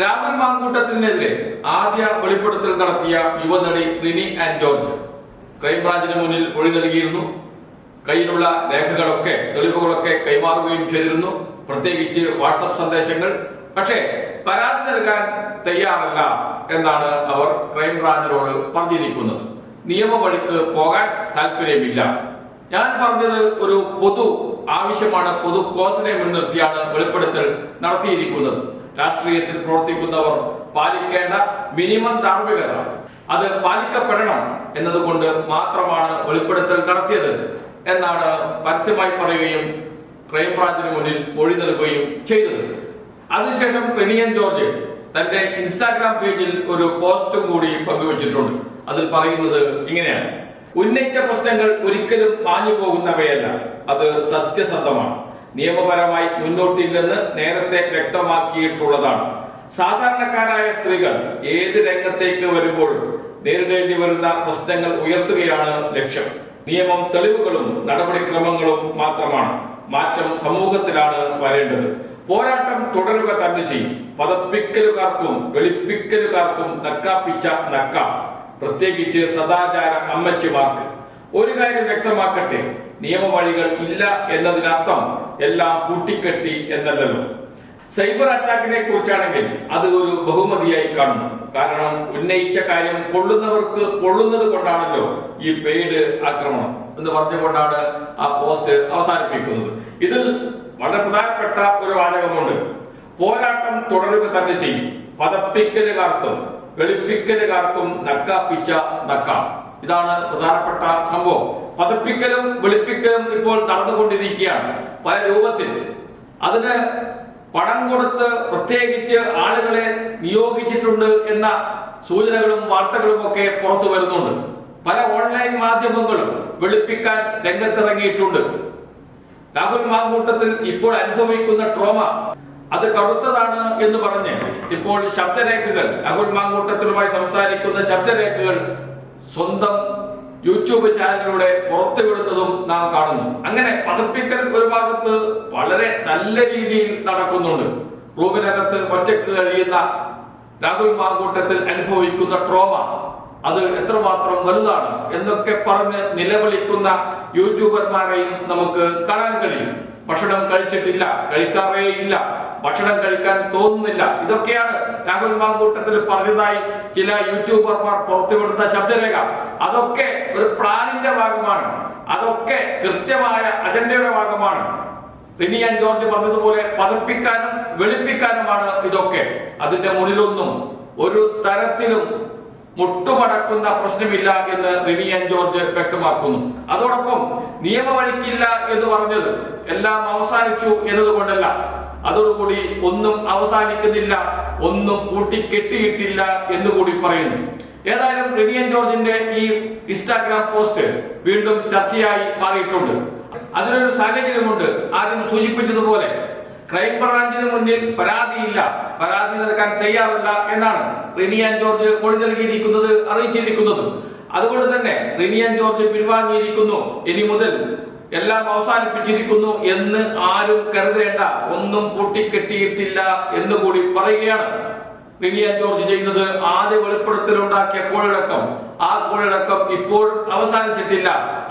രാഹുൽ മാങ്കൂട്ടത്തിനെതിരെ ആദ്യ വെളിപ്പെടുത്തൽ നടത്തിയ യുവനടി റിനി ആൻഡ് ജോർജ്. ക്രൈംബ്രാഞ്ചിന് മുന്നിൽ മൊഴി നൽകിയിരുന്നു. കയ്യിലുള്ള രേഖകളൊക്കെ തെളിവുകളൊക്കെ കൈമാറുകയും ചെയ്തിരുന്നു. പ്രത്യേകിച്ച് വാട്സപ്പ് സന്ദേശങ്ങൾ. പക്ഷേ പരാതി നൽകാൻ തയ്യാറല്ല എന്നാണ് അവർ ക്രൈംബ്രാഞ്ചിനോട് പറഞ്ഞിരിക്കുന്നത്. നിയമവഴിക്ക് പോകാൻ താല്പര്യമില്ല. ഞാൻ പറഞ്ഞത് ഒരു പൊതു ആവശ്യമാണ് പൊതു കോസിനെ മുൻനിർത്തിയാണ് വെളിപ്പെടുത്തൽ നടത്തിയിരിക്കുന്നത്. രാഷ്ട്രീയത്തിൽ പ്രവർത്തിക്കുന്നവർ പാലിക്കേണ്ട മിനിമം ധാർമ്മികത. അത് പാലിക്കപ്പെടണം എന്നതുകൊണ്ട് മാത്രമാണ് വെളിപ്പെടുത്തൽ നടത്തിയത്. എന്നാണ് പരസ്യമായി പറയുകയും ക്രൈംബ്രാഞ്ചിന് മുന്നിൽ മൊഴി നൽകുകയും ചെയ്തത്. അതിനുശേഷം റിനിയൻ ജോർജ് തന്റെ ഇൻസ്റ്റാഗ്രാം പേജിൽ ഒരു പോസ്റ്റും കൂടി പങ്കുവച്ചിട്ടുണ്ട്. അതിൽ പറയുന്നത് ഇങ്ങനെയാണ്. ഉന്നയിച്ച പ്രശ്നങ്ങൾ ഒരിക്കലും മാഞ്ഞു പോകുന്നവയല്ല അത് സത്യസന്ധമാണ്. നിയമപരമായി മുന്നോട്ടില്ലെന്ന് നേരത്തെ വ്യക്തമാക്കിയിട്ടുള്ളതാണ്. സാധാരണക്കാരായ സ്ത്രീകൾ ഏത് രംഗത്തേക്ക് വരുമ്പോഴും നേരിടേണ്ടി വരുന്ന പ്രശ്നങ്ങൾ ഉയർത്തുകയാണ് ലക്ഷ്യം. നിയമം തെളിവുകളും നടപടിക്രമങ്ങളും മാത്രമാണ്. മാറ്റം സമൂഹത്തിലാണ് വരേണ്ടത്. പോരാട്ടം തുടരുക തന്നെ ചെയ്യും. പതപ്പിക്കലുകാർക്കും വെളിപ്പിക്കലുകാർക്കും നക്കാപ്പിച്ച നക്കാം. പ്രത്യേകിച്ച് സദാചാര അമ്മച്ചിമാർക്ക്. ഒരു കാര്യം വ്യക്തമാക്കട്ടെ. നിയമവഴികൾ ഇല്ല എന്നതിനർത്ഥം എല്ലാം പൂട്ടിക്കെട്ടി എന്നല്ലല്ലോ. സൈബർ അറ്റാക്കിനെ കുറിച്ചാണെങ്കിൽ അത് ഒരു ബഹുമതിയായി കാണുന്നു. കാരണം ഉന്നയിച്ച കാര്യം കൊള്ളുന്നവർക്ക് കൊള്ളുന്നത് കൊണ്ടാണല്ലോ ഈ പെയ്ഡ് ആക്രമണം എന്ന് പറഞ്ഞുകൊണ്ടാണ് ആ പോസ്റ്റ് അവസാനിപ്പിക്കുന്നത്. ഇതിൽ വളരെ പ്രധാനപ്പെട്ട ഒരു വാചകമുണ്ട്. പോരാട്ടം തുടരുക തന്നെ ചെയ്യും. പതപ്പിക്കലുകാർക്കും വെളുപ്പിക്കലുകാർക്കും നക്കാപ്പിച്ച നക്കാം. ഇതാണ് പ്രധാനപ്പെട്ട സംഭവം. പതിപ്പിക്കലും വെളുപ്പിക്കലും ഇപ്പോൾ നടന്നുകൊണ്ടിരിക്കുകയാണ് പല രൂപത്തിൽ. അതിന് പണം കൊടുത്ത് പ്രത്യേകിച്ച് ആളുകളെ നിയോഗിച്ചിട്ടുണ്ട് എന്ന സൂചനകളും വാർത്തകളും ഒക്കെ പുറത്തു വരുന്നുണ്ട്. പല ഓൺലൈൻ മാധ്യമങ്ങളും വെളുപ്പിക്കാൻ രംഗത്തിറങ്ങിയിട്ടുണ്ട്. രാഹുൽ മാങ്കൂട്ടത്തിൽ ഇപ്പോൾ അനുഭവിക്കുന്ന ട്രോമ അത് കടുത്തതാണ് എന്ന് പറഞ്ഞ് ഇപ്പോൾ ശബ്ദരേഖകൾ രാഹുൽ മാങ്കൂട്ടത്തിലുമായി സംസാരിക്കുന്ന ശബ്ദരേഖകൾ സ്വന്തം യൂട്യൂബ് ചാനലിലൂടെ പുറത്തുവിടുന്നതും നാം കാണുന്നു. അങ്ങനെ പതപ്പിക്കൽ ഒരു ഭാഗത്ത് വളരെ നല്ല രീതിയിൽ നടക്കുന്നുണ്ട്. റൂമിനകത്ത് ഒറ്റയ്ക്ക് കഴിയുന്ന രാഹുൽ മാങ്കൂട്ടത്തിൽ അനുഭവിക്കുന്ന ട്രോമ അത് എത്രമാത്രം വലുതാണ് എന്നൊക്കെ പറഞ്ഞ് നിലവിളിക്കുന്ന യൂട്യൂബർമാരെയും നമുക്ക് കാണാൻ കഴിയും. ഭക്ഷണം കഴിച്ചിട്ടില്ല കഴിക്കാറേ ഇല്ല ഭക്ഷണം കഴിക്കാൻ തോന്നുന്നില്ല. ഇതൊക്കെയാണ് രാഹുൽ മാങ്കൂട്ടത്തിൽ പറഞ്ഞതായി ചില യൂട്യൂബർമാർ പുറത്തുവിടുന്ന ശബ്ദരേഖ. അതൊക്കെ ഒരു പ്ലാനിന്റെ ഭാഗമാണ്. അതൊക്കെ കൃത്യമായ അജണ്ടയുടെ ഭാഗമാണ്. റിനിയാൻ ജോർജ് പറഞ്ഞതുപോലെ പതപ്പിക്കാനും വെളുപ്പിക്കാനുമാണ് ഇതൊക്കെ. അതിന്റെ മുന്നിലൊന്നും ഒരു തരത്തിലും മുട്ടുമടക്കുന്ന പ്രശ്നമില്ല എന്ന് റിനിയൻ ജോർജ് വ്യക്തമാക്കുന്നു. അതോടൊപ്പം നിയമവഴിക്കില്ല എന്ന് പറഞ്ഞത് എല്ലാം അവസാനിച്ചു എന്നതുകൊണ്ടല്ല. അതോടുകൂടി ഒന്നും അവസാനിക്കുന്നില്ല ഒന്നും കൂട്ടിക്കെട്ടിയിട്ടില്ല എന്ന് കൂടി പറയുന്നു. ഏതായാലും റിനിയൻ ജോർജിന്റെ ഈ ഇൻസ്റ്റാഗ്രാം പോസ്റ്റ് വീണ്ടും ചർച്ചയായി മാറിയിട്ടുണ്ട്. അതിനൊരു സാഹചര്യമുണ്ട്. ആദ്യം സൂചിപ്പിച്ചതുപോലെ ക്രൈംബ്രാഞ്ചിന് മുന്നിൽ പരാതിയില്ല. പരാതി നൽകാൻ തയ്യാറല്ല എന്നാണ് റിനിയാൻ ജോർജ് മൊഴി നൽകിയിരിക്കുന്നത് അറിയിച്ചിരിക്കുന്നത്. അതുകൊണ്ട് തന്നെ റിനിയാൻ ജോർജ് പിൻവാങ്ങിയിരിക്കുന്നു. ഇനി മുതൽ എല്ലാം അവസാനിപ്പിച്ചിരിക്കുന്നു എന്ന് ആരും കരുതേണ്ട. ഒന്നും പൂട്ടിക്കെട്ടിയിട്ടില്ല എന്ന് കൂടി പറയുകയാണ്. റിനിയാൻ ജോർജ് ചെയ്യുന്നത് ആദ്യ വെളിപ്പെടുത്തലുണ്ടാക്കിയ കോഴടക്കം ആ കോഴടക്കം ഇപ്പോഴും അവസാനിച്ചിട്ടില്ല.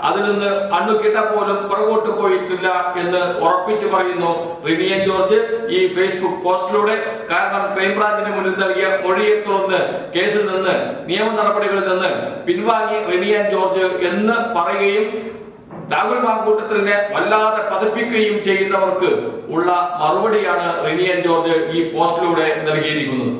അതിൽ നിന്ന് അണ്ണുകിട്ട പോലും പുറകോട്ട് പോയിട്ടില്ല എന്ന് ഉറപ്പിച്ചു പറയുന്നു റിനിയൻ ജോർജ് ഈ ഫേസ്ബുക്ക് പോസ്റ്റിലൂടെ. കാരണം ക്രൈംബ്രാഞ്ചിന് മുന്നിൽ നൽകിയ മൊഴിയെ തുടർന്ന് കേസിൽ നിന്ന് നിയമ നടപടികളിൽ നിന്ന് പിൻവാങ്ങി റിനിയൻ ജോർജ് എന്ന് പറയുകയും രാഹുൽ മാങ്കൂട്ടത്തിനെ വല്ലാതെ പതിപ്പിക്കുകയും ചെയ്യുന്നവർക്ക് ഉള്ള മറുപടിയാണ് റിനിയൻ ജോർജ് ഈ പോസ്റ്റിലൂടെ നൽകിയിരിക്കുന്നത്.